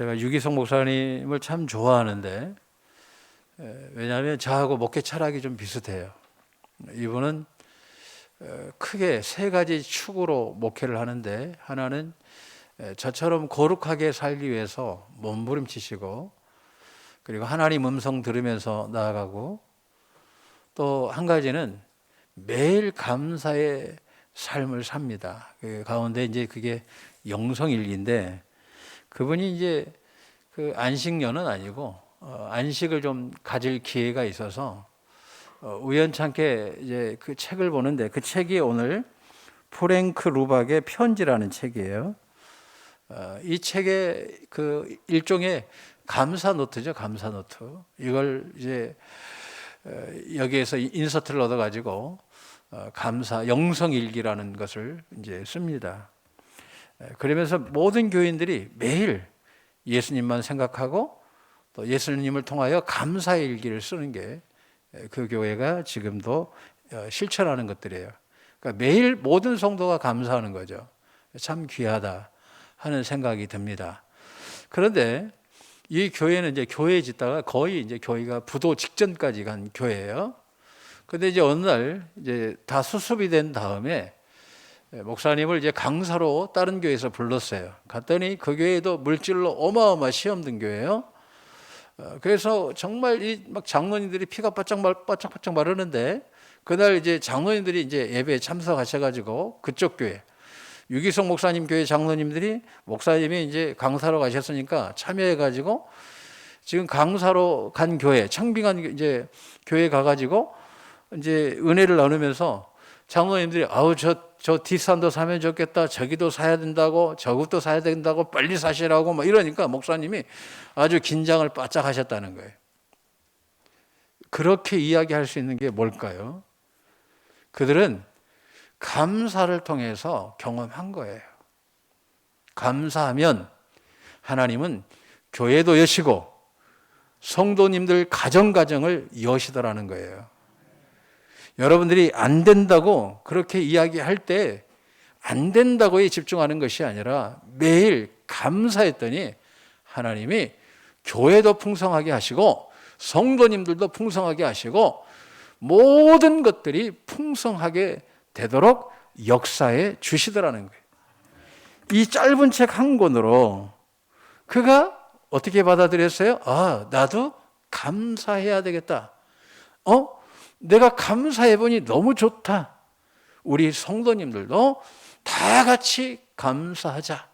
제가 유기성 목사님을 참 좋아하는데 에, 왜냐하면 저하고 목회 철학이 좀 비슷해요. 이분은 어, 크게 세 가지 축으로 목회를 하는데 하나는 에, 저처럼 거룩하게 살기 위해서 몸부림치시고 그리고 하나님 음성 들으면서 나아가고 또 한 가지는 매일 감사의 삶을 삽니다. 그 가운데 이제 그게 영성일기인데 그분이 이제 그 안식년은 아니고 어, 안식을 좀 가질 기회가 있어서 어, 우연찮게 이제 그 책을 보는데 그 책이 오늘 프랭크 루박의 편지라는 책이에요. 어, 이 책의 그 일종의 감사 노트죠, 감사 노트. 이걸 이제 어, 여기에서 인서트를 얻어 가지고 어, 감사 영성 일기라는 것을 이제 씁니다. 에, 그러면서 모든 교인들이 매일 예수님만 생각하고 또 예수님을 통하여 감사의 일기를 쓰는 게 그 교회가 지금도 어, 실천하는 것들이에요. 그러니까 매일 모든 성도가 감사하는 거죠. 참 귀하다 하는 생각이 듭니다. 그런데 이 교회는 이제 교회 짓다가 거의 이제 교회가 부도 직전까지 간 교회예요. 근데 이제 어느 날 이제 다 수습이 된 다음에 목사님을 이제 강사로 다른 교회에서 불렀어요. 갔더니 그 교회도 물질로 어마어마 시험 든 교회예요. 어, 그래서 정말 이 막 장로님들이 피가 바짝 말 바짝바짝 마르는데 그날 이제 장로님들이 이제 예배에 참석하셔가지고 그쪽 교회 유기성 목사님 교회 장로님들이 목사님이 이제 강사로 가셨으니까 참여해가지고 지금 강사로 간 교회 청빙한 이제 교회 가가지고 이제 은혜를 나누면서 장로님들이 아우 저 저 뒷산도 사면 좋겠다 저기도 사야 된다고 저것도 사야 된다고 빨리 사시라고 막 이러니까 목사님이 아주 긴장을 바짝 하셨다는 거예요. 그렇게 이야기할 수 있는 게 뭘까요? 그들은 감사를 통해서 경험한 거예요. 감사하면 하나님은 교회도 여시고 성도님들 가정 가정을 여시더라는 거예요. 여러분들이 안 된다고 그렇게 이야기할 때 안 된다고에 집중하는 것이 아니라 매일 감사했더니 하나님이 교회도 풍성하게 하시고 성도님들도 풍성하게 하시고 모든 것들이 풍성하게 되도록 역사에 주시더라는 거예요. 이 짧은 책 한 권으로 그가 어떻게 받아들였어요? 아, 나도 감사해야 되겠다. 어? 내가 감사해 보니 너무 좋다. 우리 성도님들도 다 같이 감사하자.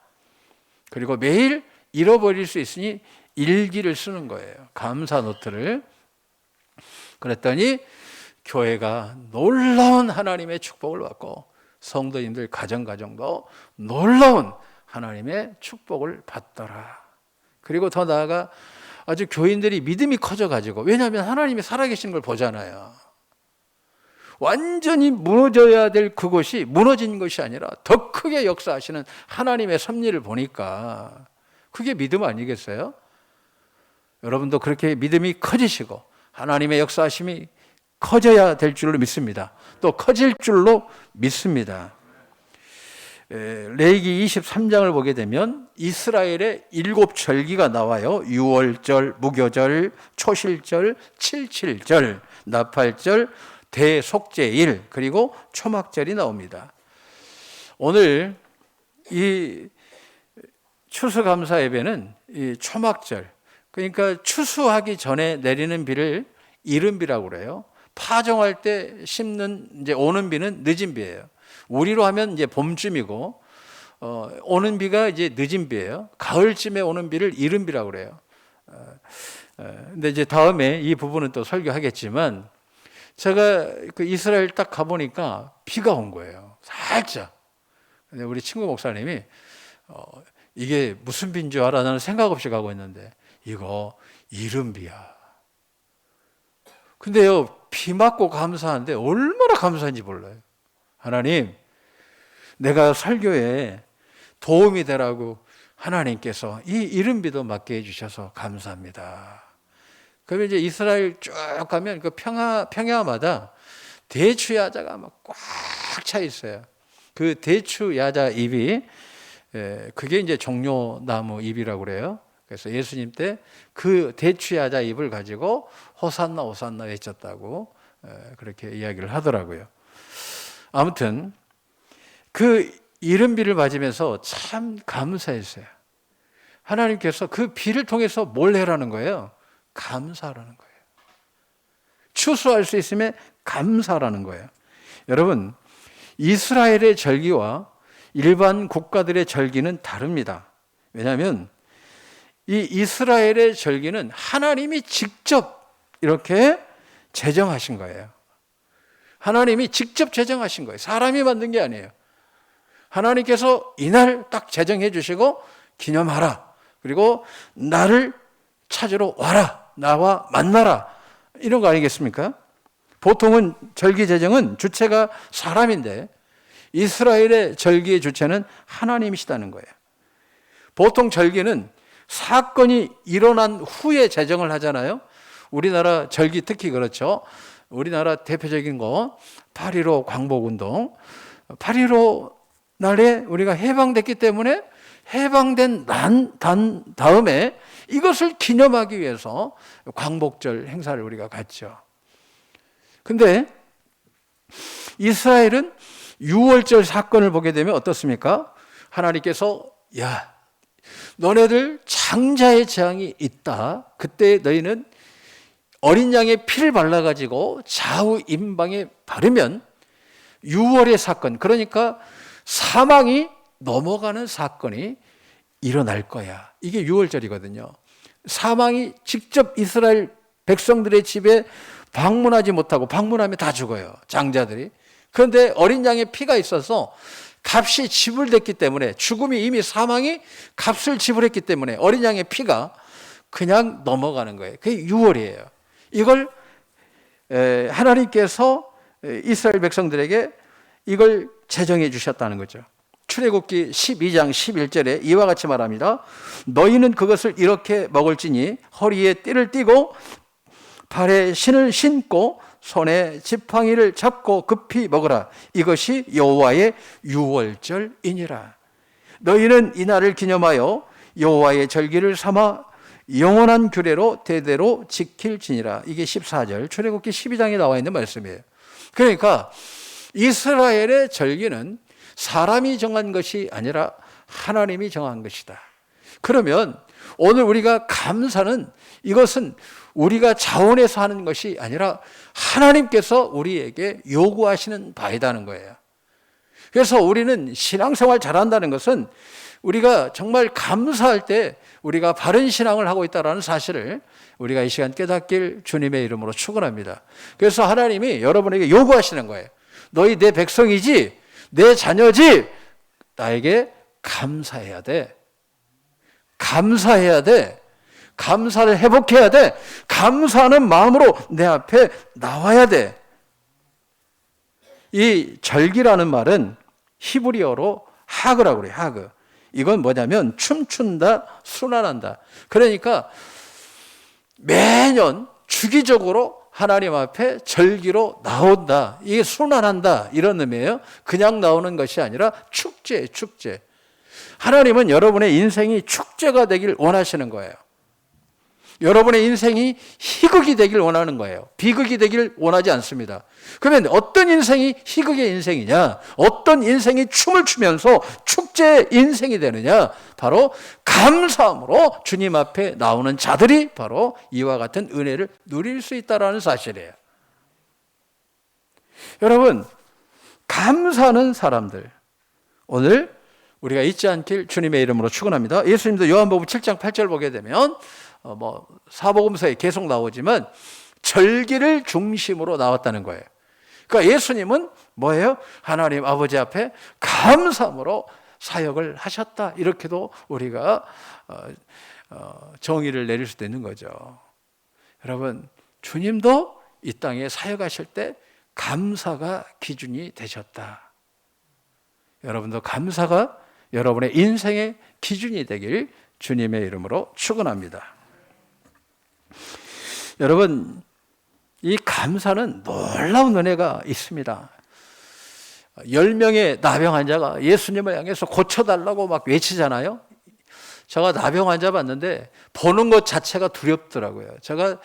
그리고 매일 잃어버릴 수 있으니 일기를 쓰는 거예요. 감사 노트를. 그랬더니 교회가 놀라운 하나님의 축복을 받고 성도님들 가정 가정도 놀라운 하나님의 축복을 받더라. 그리고 더 나아가 아주 교인들이 믿음이 커져 가지고 왜냐하면 하나님이 살아계신 걸 보잖아요. 완전히 무너져야 될 그것이 무너진 것이 아니라 더 크게 역사하시는 하나님의 섭리를 보니까 그게 믿음 아니겠어요? 여러분도 그렇게 믿음이 커지시고 하나님의 역사하심이 커져야 될 줄로 믿습니다. 또 커질 줄로 믿습니다. 레이기 23장을 보게 되면 이스라엘의 일곱 절기가 나와요. 유월절, 무교절, 초실절, 칠칠절, 나팔절, 대속제일 그리고 초막절이 나옵니다. 오늘 이 추수감사 예배는 이 초막절 그러니까 추수하기 전에 내리는 비를 이른 비라고 그래요. 파종할 때 심는 이제 오는 비는 늦은 비예요. 우리로 하면 이제 봄쯤이고 어, 오는 비가 이제 늦은 비예요. 가을쯤에 오는 비를 이른 비라고 그래요. 어, 어, 근데 이제 다음에 이 부분은 또 설교하겠지만 제가 그 이스라엘 딱 가보니까 비가 온 거예요. 살짝. 근데 우리 친구 목사님이 어, 이게 무슨 비인 줄 알아? 나는 생각 없이 가고 있는데 이거 이른 비야. 근데요, 비 맞고 감사한데 얼마나 감사한지 몰라요. 하나님, 내가 설교에 도움이 되라고 하나님께서 이 이른 비도 맞게 해주셔서 감사합니다. 그러면 이제 이스라엘 쭉 가면 그 평야, 평야마다 대추 야자가 막 꽉 차 있어요. 그 대추 야자 잎이 그게 이제 종려나무 잎이라고 그래요. 그래서 예수님 때 그 대취하자 입을 가지고 호산나 호산나 외쳤다고 에, 그렇게 이야기를 하더라고요. 아무튼 그 이른비를 맞으면서 참 감사했어요. 하나님께서 그 비를 통해서 뭘 해라는 거예요? 감사라는 거예요. 추수할 수 있음에 감사라는 거예요. 여러분, 이스라엘의 절기와 일반 국가들의 절기는 다릅니다. 왜냐하면 이 이스라엘의 절기는 하나님이 직접 이렇게 제정하신 거예요. 하나님이 직접 제정하신 거예요. 사람이 만든 게 아니에요. 하나님께서 이날 딱 제정해 주시고 기념하라. 그리고 나를 찾으러 와라. 나와 만나라. 이런 거 아니겠습니까? 보통은 절기 제정은 주체가 사람인데 이스라엘의 절기의 주체는 하나님이시다는 거예요. 보통 절기는 사건이 일어난 후에 제정을 하잖아요. 우리나라 절기 특히 그렇죠. 우리나라 대표적인 거 8.15 광복운동. 8.15 날에 우리가 해방됐기 때문에 해방된 난, 단 다음에 이것을 기념하기 위해서 광복절 행사를 우리가 갖죠. 근데 이스라엘은 6월절 사건을 보게 되면 어떻습니까? 하나님께서 야 너네들 장자의 재앙이 있다. 그때 너희는 어린 양의 피를 발라가지고 좌우 임방에 바르면 6월의 사건, 그러니까 사망이 넘어가는 사건이 일어날 거야. 이게 6월절이거든요. 사망이 직접 이스라엘 백성들의 집에 방문하지 못하고 방문하면 다 죽어요. 장자들이. 그런데 어린 양의 피가 있어서 값이 지불됐기 때문에 죽음이 이미 사망이 값을 지불했기 때문에 어린 양의 피가 그냥 넘어가는 거예요. 그게 6월이에요. 이걸 하나님께서 이스라엘 백성들에게 이걸 제정해 주셨다는 거죠. 출애굽기 12장 11절에 이와 같이 말합니다. 너희는 그것을 이렇게 먹을지니 허리에 띠를 띠고 발에 신을 신고 손에 지팡이를 잡고 급히 먹으라. 이것이 여호와의 유월절이니라. 너희는 이 날을 기념하여 여호와의 절기를 삼아 영원한 규례로 대대로 지킬지니라. 이게 14절 출애굽기 12장에 나와 있는 말씀이에요. 그러니까 이스라엘의 절기는 사람이 정한 것이 아니라 하나님이 정한 것이다. 그러면 오늘 우리가 감사는 이것은 우리가 자원해서 하는 것이 아니라 하나님께서 우리에게 요구하시는 바이다는 거예요. 그래서 우리는 신앙생활 잘한다는 것은 우리가 정말 감사할 때 우리가 바른 신앙을 하고 있다는 사실을 우리가 이 시간 깨닫길 주님의 이름으로 축원합니다. 그래서 하나님이 여러분에게 요구하시는 거예요. 너희 내 백성이지, 내 자녀지, 나에게 감사해야 돼. 감사해야 돼. 감사를 회복해야 돼. 감사하는 마음으로 내 앞에 나와야 돼. 이 절기라는 말은 히브리어로 하그라고 그래요. 하그. 이건 뭐냐면 춤춘다, 순환한다. 그러니까 매년 주기적으로 하나님 앞에 절기로 나온다. 이게 순환한다. 이런 의미예요. 그냥 나오는 것이 아니라 축제, 축제. 하나님은 여러분의 인생이 축제가 되길 원하시는 거예요. 여러분의 인생이 희극이 되길 원하는 거예요. 비극이 되길 원하지 않습니다. 그러면 어떤 인생이 희극의 인생이냐? 어떤 인생이 춤을 추면서 축제의 인생이 되느냐? 바로 감사함으로 주님 앞에 나오는 자들이 바로 이와 같은 은혜를 누릴 수 있다라는 사실이에요. 여러분, 감사하는 사람들. 오늘 우리가 잊지 않길 주님의 이름으로 축원합니다. 예수님도 요한복음 7장 8절 보게 되면 어, 뭐 사복음서에 계속 나오지만 절기를 중심으로 나왔다는 거예요. 그러니까 예수님은 뭐예요? 하나님 아버지 앞에 감사함으로 사역을 하셨다. 이렇게도 우리가 어, 어, 정의를 내릴 수도 있는 거죠. 여러분, 주님도 이 땅에 사역하실 때 감사가 기준이 되셨다. 여러분도 감사가 여러분의 인생의 기준이 되길 주님의 이름으로 축원합니다. 여러분, 이 감사는 놀라운 은혜가 있습니다. 10명의 나병 환자가 예수님을 향해서 고쳐달라고 막 외치잖아요. 제가 나병 환자 봤는데 보는 것 자체가 두렵더라고요. 제가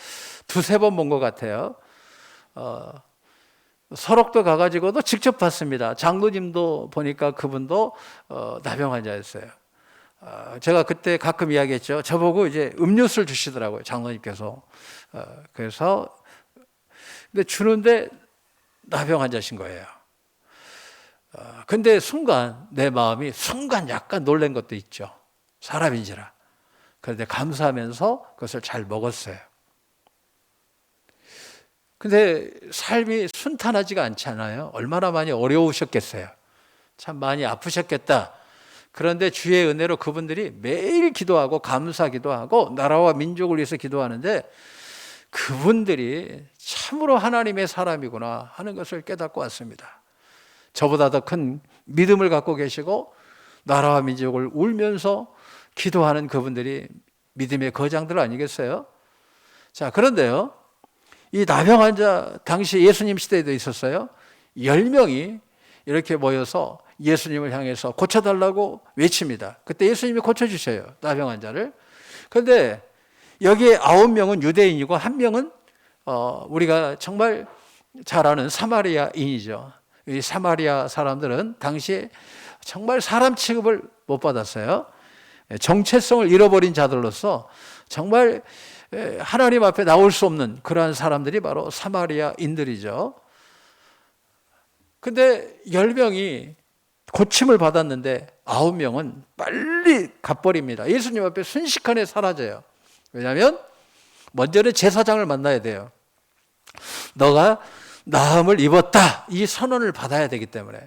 두세 번 본 것 같아요. 어, 설옥도 가가지고도 직접 봤습니다. 장로님도 보니까 그분도 어, 나병 환자였어요. 어, 제가 그때 가끔 이야기했죠. 저보고 이제 음료수를 주시더라고요. 장로님께서. 어, 그래서 근데 주는데 나병 환자신 거예요. 어, 근데 순간 내 마음이 순간 약간 놀란 것도 있죠. 사람인지라. 그런데 감사하면서 그것을 잘 먹었어요. 근데 삶이 순탄하지가 않잖아요. 얼마나 많이 어려우셨겠어요. 참 많이 아프셨겠다. 그런데 주의 은혜로 그분들이 매일 기도하고 감사 기도하고 나라와 민족을 위해서 기도하는데 그분들이 참으로 하나님의 사람이구나 하는 것을 깨닫고 왔습니다. 저보다 더 큰 믿음을 갖고 계시고 나라와 민족을 울면서 기도하는 그분들이 믿음의 거장들 아니겠어요? 자, 그런데요. 이 나병 환자 당시 예수님 시대에도 있었어요. 10명이 이렇게 모여서 예수님을 향해서 고쳐달라고 외칩니다. 그때 예수님이 고쳐주셔요. 나병 환자를. 그런데 여기에 아홉 명은 유대인이고 한 명은 어, 우리가 정말 잘 아는 사마리아인이죠. 이 사마리아 사람들은 당시에 정말 사람 취급을 못 받았어요. 정체성을 잃어버린 자들로서 정말 하나님 앞에 나올 수 없는 그러한 사람들이 바로 사마리아인들이죠. 근데 열 명이 고침을 받았는데 아홉 명은 빨리 갚버립니다. 예수님 앞에 순식간에 사라져요. 왜냐하면 먼저는 제사장을 만나야 돼요. 너가 나음을 입었다. 이 선언을 받아야 되기 때문에.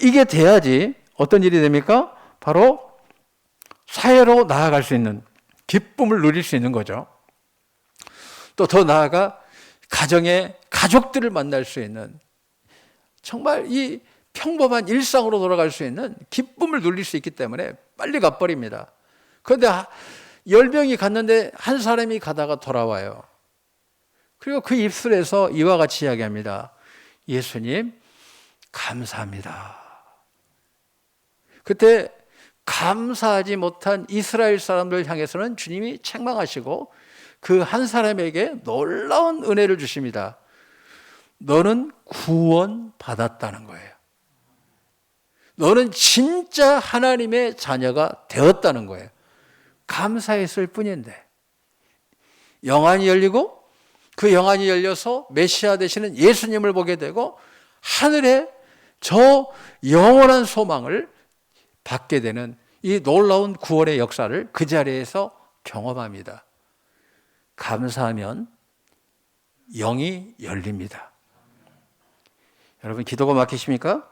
이게 돼야지 어떤 일이 됩니까? 바로 사회로 나아갈 수 있는 기쁨을 누릴 수 있는 거죠. 또 더 나아가 가정의 가족들을 만날 수 있는 정말 이 평범한 일상으로 돌아갈 수 있는 기쁨을 누릴 수 있기 때문에 빨리 가버립니다. 그런데 열 명이 갔는데 한 사람이 가다가 돌아와요. 그리고 그 입술에서 이와 같이 이야기합니다. 예수님, 감사합니다. 그때 감사하지 못한 이스라엘 사람들 향해서는 주님이 책망하시고 그 한 사람에게 놀라운 은혜를 주십니다. 너는 구원 받았다는 거예요. 너는 진짜 하나님의 자녀가 되었다는 거예요. 감사했을 뿐인데. 영안이 열리고 그 영안이 열려서 메시아 되시는 예수님을 보게 되고 하늘에 저 영원한 소망을 받게 되는 이 놀라운 구원의 역사를 그 자리에서 경험합니다. 감사하면 영이 열립니다. 여러분 기도가 막히십니까?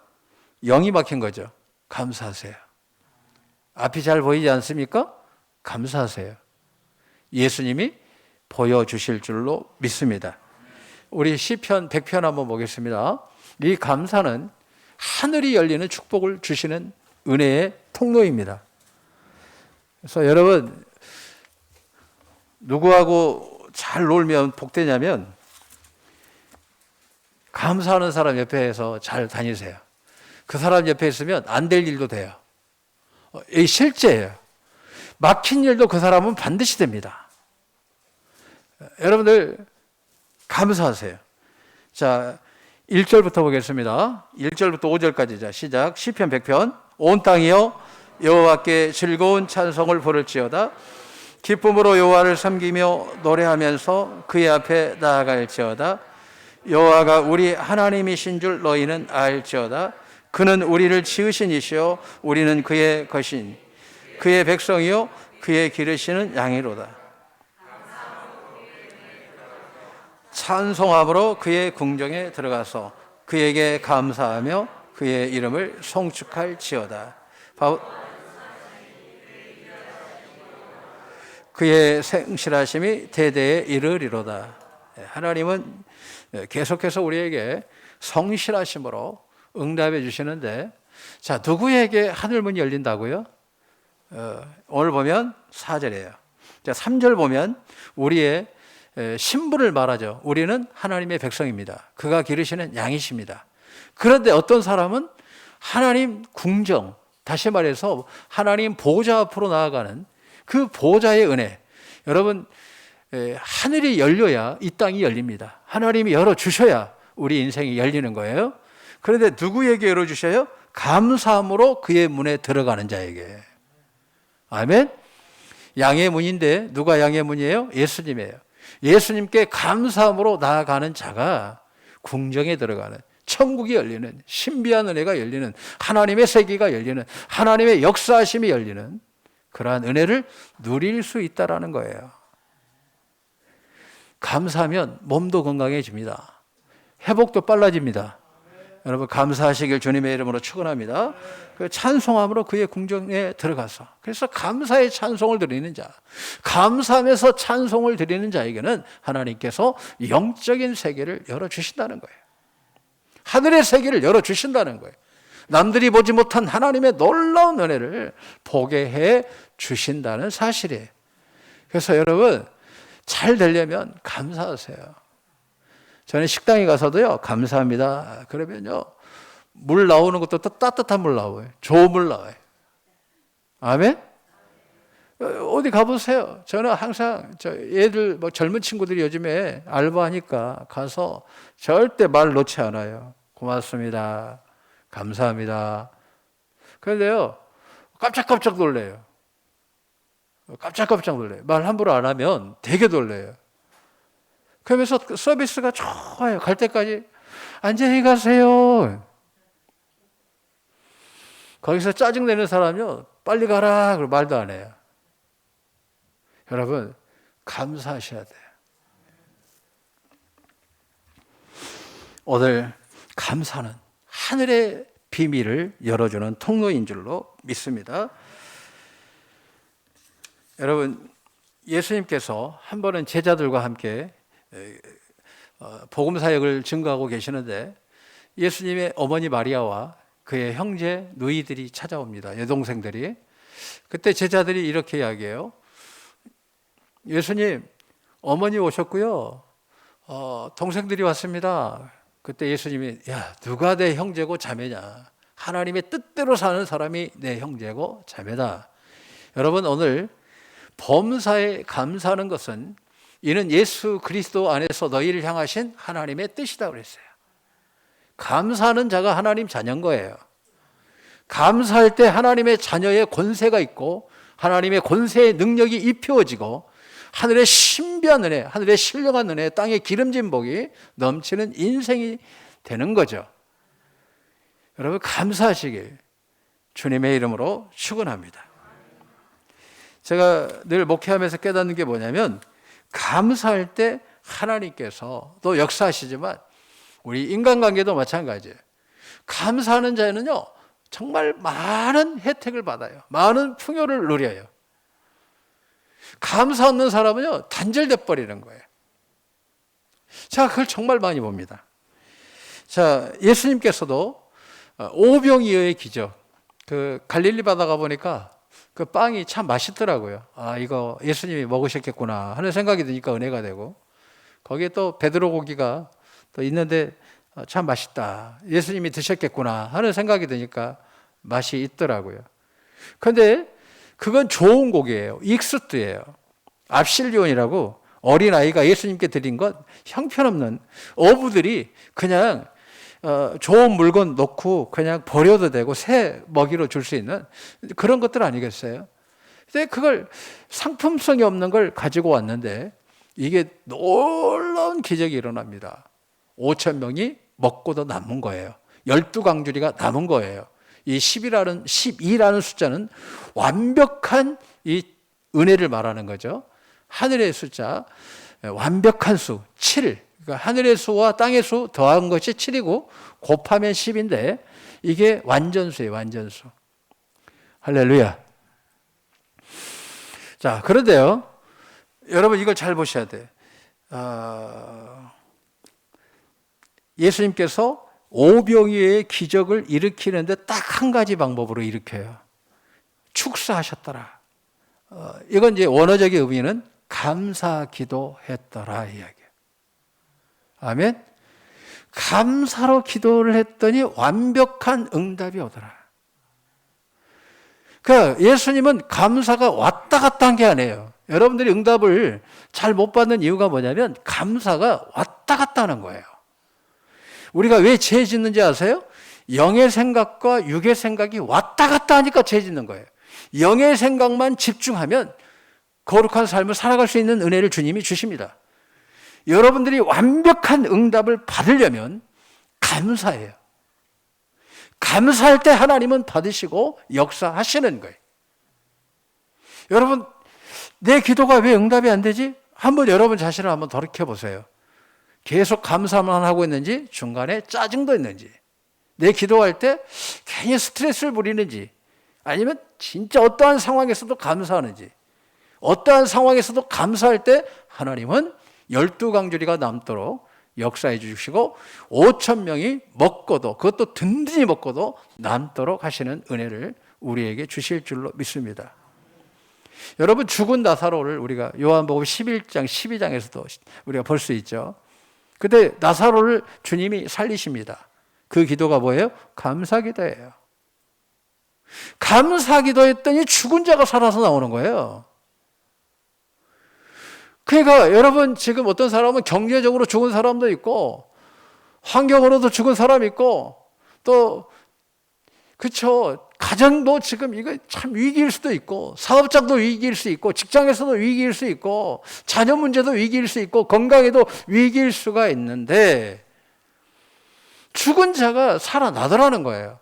영이 막힌 거죠. 감사하세요. 앞이 잘 보이지 않습니까? 감사하세요. 예수님이 보여주실 줄로 믿습니다. 우리 시편 100편 한번 보겠습니다. 이 감사는 하늘이 열리는 축복을 주시는 은혜의 통로입니다. 그래서 여러분 누구하고 잘 놀면 복되냐면 감사하는 사람 옆에서 잘 다니세요. 그 사람 옆에 있으면 안 될 일도 돼요. 어, 이 실제예요. 막힌 일도 그 사람은 반드시 됩니다. 여러분들 감사하세요. 자, 1절부터 보겠습니다. 1절부터 5절까지 자, 시작. 시편 100편. 온 땅이여 여호와께 즐거운 찬송을 부를지어다. 기쁨으로 여호와를 섬기며 노래하면서 그의 앞에 나아갈지어다. 여호와가 우리 하나님이신 줄 너희는 알지어다. 그는 우리를 지으신 이시요 우리는 그의 것인 그의 백성이요 그의 기르시는 양이로다. 찬송함으로 그의 궁정에 들어가서 그에게 감사하며 그의 이름을 송축할지어다. 그의 생실하심이 대대에 이르리로다. 예, 하나님은 계속해서 우리에게 성실하심으로 응답해 주시는데, 자, 누구에게 하늘문이 열린다고요? 어, 오늘 보면 4절이에요. 자, 3절 보면 우리의 신분을 말하죠. 우리는 하나님의 백성입니다. 그가 기르시는 양이십니다. 그런데 어떤 사람은 하나님 궁정, 다시 말해서 하나님 보좌 앞으로 나아가는 그 보좌의 은혜. 여러분, 에, 하늘이 열려야 이 땅이 열립니다. 하나님이 열어주셔야 우리 인생이 열리는 거예요. 그런데 누구에게 열어주셔요? 감사함으로 그의 문에 들어가는 자에게. 아멘? 양의 문인데 누가 양의 문이에요? 예수님이에요. 예수님께 감사함으로 나아가는 자가 궁정에 들어가는 천국이 열리는 신비한 은혜가 열리는 하나님의 세계가 열리는 하나님의 역사하심이 열리는 그러한 은혜를 누릴 수 있다라는 거예요. 감사하면 몸도 건강해집니다. 회복도 빨라집니다. 여러분 감사하시길 주님의 이름으로 축원합니다. 그 찬송함으로 그의 궁정에 들어가서 그래서 감사의 찬송을 드리는 자, 감사하면서 찬송을 드리는 자에게는 하나님께서 영적인 세계를 열어 주신다는 거예요. 하늘의 세계를 열어 주신다는 거예요. 남들이 보지 못한 하나님의 놀라운 은혜를 보게 해 주신다는 사실이에요. 그래서 여러분 잘 되려면 감사하세요. 저는 식당에 가서도요, 감사합니다. 그러면요, 물 나오는 것도 또 따뜻한 물 나와요. 좋은 물 나와요. 아멘? 어디 가보세요. 저는 항상 저 애들 뭐 젊은 친구들이 요즘에 알바하니까 가서 절대 말 놓지 않아요. 고맙습니다. 감사합니다. 그런데요, 깜짝깜짝 놀래요. 깜짝깜짝 놀래요. 말 함부로 안 하면 되게 놀래요. 그러면서 그 서비스가 좋아요. 갈 때까지 안녕히 가세요. 거기서 짜증내는 사람이요. 빨리 가라. 그리고 말도 안 해요. 여러분, 감사하셔야 돼요. 오늘 감사는 하늘의 비밀을 열어주는 통로인 줄로 믿습니다. 여러분, 예수님께서 한 번은 제자들과 함께 어, 복음 사역을 증거하고 계시는데 예수님의 어머니 마리아와 그의 형제 누이들이 찾아옵니다. 여동생들이. 그때 제자들이 이렇게 이야기해요. 예수님, 어머니 오셨고요. 어, 동생들이 왔습니다. 그때 예수님이 야 누가 내 형제고 자매냐? 하나님의 뜻대로 사는 사람이 내 형제고 자매다. 여러분 오늘 범사에 감사하는 것은 이는 예수 그리스도 안에서 너희를 향하신 하나님의 뜻이다 그랬어요. 감사하는 자가 하나님 자녀인 거예요. 감사할 때 하나님의 자녀의 권세가 있고 하나님의 권세의 능력이 입혀지고 하늘의 신비한 은혜, 하늘의 신령한 은혜, 땅의 기름진 복이 넘치는 인생이 되는 거죠. 여러분 감사하시길 주님의 이름으로 축원합니다. 제가 늘 목회하면서 깨닫는 게 뭐냐면 감사할 때 하나님께서 또 역사하시지만 우리 인간관계도 마찬가지예요. 감사하는 자는요 정말 많은 혜택을 받아요. 많은 풍요를 누려요. 감사 없는 사람은요, 단절돼 버리는 거예요. 자, 그걸 정말 많이 봅니다. 자, 예수님께서도 어, 오병이어의 기적, 그 갈릴리 바다 가 보니까 그 빵이 참 맛있더라고요. 아, 이거 예수님이 먹으셨겠구나 하는 생각이 드니까 은혜가 되고, 거기에 또 베드로 고기가 또 있는데 어, 참 맛있다. 예수님이 드셨겠구나 하는 생각이 드니까 맛이 있더라고요. 그런데 그건 좋은 곡이에요. 익스트예요. 압실리온이라고 어린아이가 예수님께 드린 것 형편없는 어부들이 그냥 어, 좋은 물건 놓고 그냥 버려도 되고 새 먹이로 줄 수 있는 그런 것들 아니겠어요? 근데 그걸 상품성이 없는 걸 가지고 왔는데 이게 놀라운 기적이 일어납니다. 5천 명이 먹고도 남은 거예요. 12강주리가 남은 거예요. 이 10이라는 12라는 숫자는 완벽한 이 은혜를 말하는 거죠. 하늘의 숫자 완벽한 수 7. 그러니까 하늘의 수와 땅의 수 더한 것이 7이고 곱하면 10인데 이게 완전수예요, 완전수. 할렐루야. 자, 그런데요. 여러분 이걸 잘 보셔야 돼. 어, 예수님께서 오병이의 기적을 일으키는데 딱 한 가지 방법으로 일으켜요. 축사하셨더라. 어, 이건 이제 원어적인 의미는 감사 기도했더라 이야기예요. 아멘. 감사로 기도를 했더니 완벽한 응답이 오더라. 그 예수님은 감사가 왔다 갔다 한 게 아니에요. 여러분들이 응답을 잘 못 받는 이유가 뭐냐면 감사가 왔다 갔다 하는 거예요. 우리가 왜 죄 짓는지 아세요? 영의 생각과 육의 생각이 왔다 갔다 하니까 죄 짓는 거예요. 영의 생각만 집중하면 거룩한 삶을 살아갈 수 있는 은혜를 주님이 주십니다. 여러분들이 완벽한 응답을 받으려면 감사해요. 감사할 때 하나님은 받으시고 역사하시는 거예요. 여러분, 내 기도가 왜 응답이 안 되지? 한번 여러분 자신을 한번 돌이켜 보세요. 계속 감사만 하고 있는지, 중간에 짜증도 있는지, 내 기도할 때 괜히 스트레스를 부리는지, 아니면 진짜 어떠한 상황에서도 감사하는지, 어떠한 상황에서도 감사할 때 하나님은 열두 강조리가 남도록 역사해 주시고 5천 명이 먹고도 그것도 든든히 먹고도 남도록 하시는 은혜를 우리에게 주실 줄로 믿습니다. 여러분 죽은 나사로를 우리가 요한복음 11장 12장에서도 우리가 볼 수 있죠. 그때 나사로를 주님이 살리십니다. 그 기도가 뭐예요? 감사 기도예요. 감사 기도했더니 죽은 자가 살아서 나오는 거예요. 그러니까 여러분 지금 어떤 사람은 경제적으로 죽은 사람도 있고 환경으로도 죽은 사람 있고 또 그쵸 가정도 지금 이거 참 위기일 수도 있고 사업장도 위기일 수 있고 직장에서도 위기일 수 있고 자녀 문제도 위기일 수 있고 건강에도 위기일 수가 있는데 죽은 자가 살아나더라는 거예요.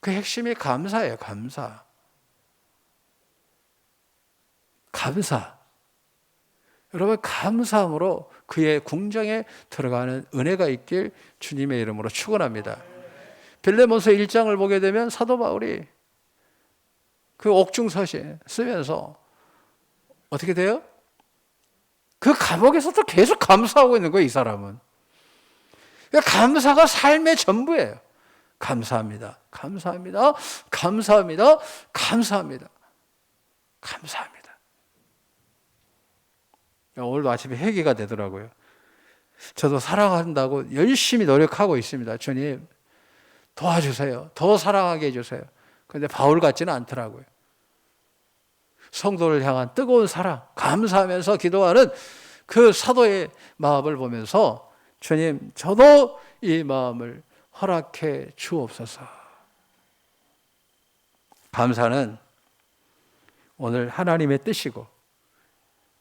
그 핵심이 감사예요, 감사. 감사. 여러분 감사함으로 그의 궁정에 들어가는 은혜가 있길 주님의 이름으로 축원합니다. 빌레몬서 1장을 보게 되면 사도 바울이 그 옥중서신 쓰면서 어떻게 돼요? 그 감옥에서도 계속 감사하고 있는 거예요, 이 사람은. 그러니까 감사가 삶의 전부예요. 감사합니다. 감사합니다. 감사합니다. 감사합니다. 감사합니다. 오늘도 아침에 회개가 되더라고요. 저도 사랑한다고 열심히 노력하고 있습니다. 주님, 도와주세요. 더 사랑하게 해주세요. 근데 바울 같지는 않더라고요. 성도를 향한 뜨거운 사랑, 감사하면서 기도하는 그 사도의 마음을 보면서 주님, 저도 이 마음을 허락해 주옵소서. 감사는 오늘 하나님의 뜻이고,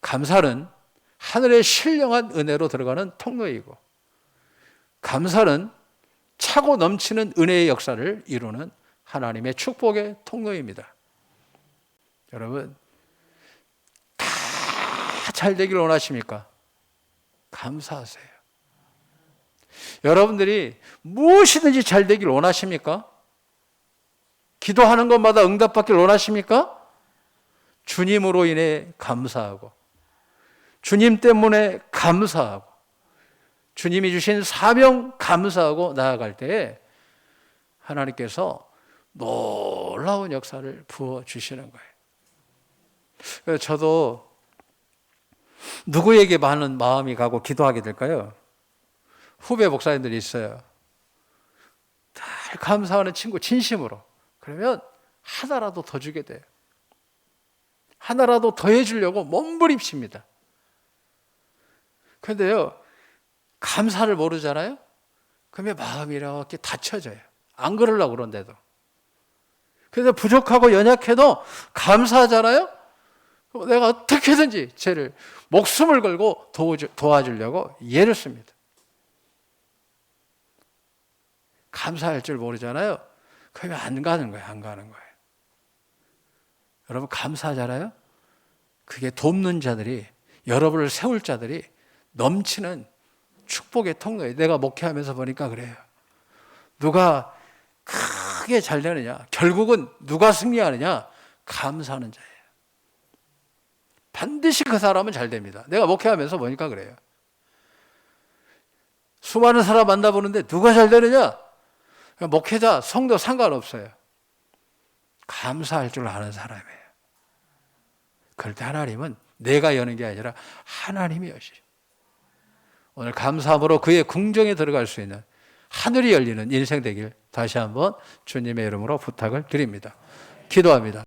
감사는 하늘의 신령한 은혜로 들어가는 통로이고, 감사는 차고 넘치는 은혜의 역사를 이루는 하나님의 축복의 통로입니다. 여러분, 다 잘 되길 원하십니까? 감사하세요. 여러분들이 무엇이든지 잘 되길 원하십니까? 기도하는 것마다 응답받길 원하십니까? 주님으로 인해 감사하고, 주님 때문에 감사하고, 주님이 주신 사명 감사하고 나아갈 때 하나님께서 놀라운 역사를 부어 주시는 거예요. 저도 누구에게 많은 마음이 가고 기도하게 될까요? 후배 목사님들이 있어요. 잘 감사하는 친구 진심으로. 그러면 하나라도 더 주게 돼요. 하나라도 더 해주려고 몸부림칩니다. 그런데요, 감사를 모르잖아요? 그러면 마음이 이렇게 닫혀져요. 안 그러려고 그런데도. 그래서 부족하고 연약해도 감사하잖아요? 내가 어떻게든지 쟤를 목숨을 걸고 도와주려고 예를 씁니다. 감사할 줄 모르잖아요? 그러면 안 가는 거예요, 안 가는 거예요. 여러분, 감사하잖아요? 그게 돕는 자들이, 여러분을 세울 자들이 넘치는 축복의 통로에 내가 목회하면서 보니까 그래요. 누가 크게 잘 되느냐? 결국은 누가 승리하느냐? 감사하는 자예요. 반드시 그 사람은 잘 됩니다. 내가 목회하면서 보니까 그래요. 수많은 사람 만나보는데 누가 잘 되느냐? 목회자, 성도 상관없어요. 감사할 줄 아는 사람이에요. 그럴 때 하나님은 내가 여는 게 아니라 하나님이 여시. 오늘 감사함으로 그의 궁정에 들어갈 수 있는 하늘이 열리는 인생 되길 다시 한번 주님의 이름으로 부탁을 드립니다. 기도합니다.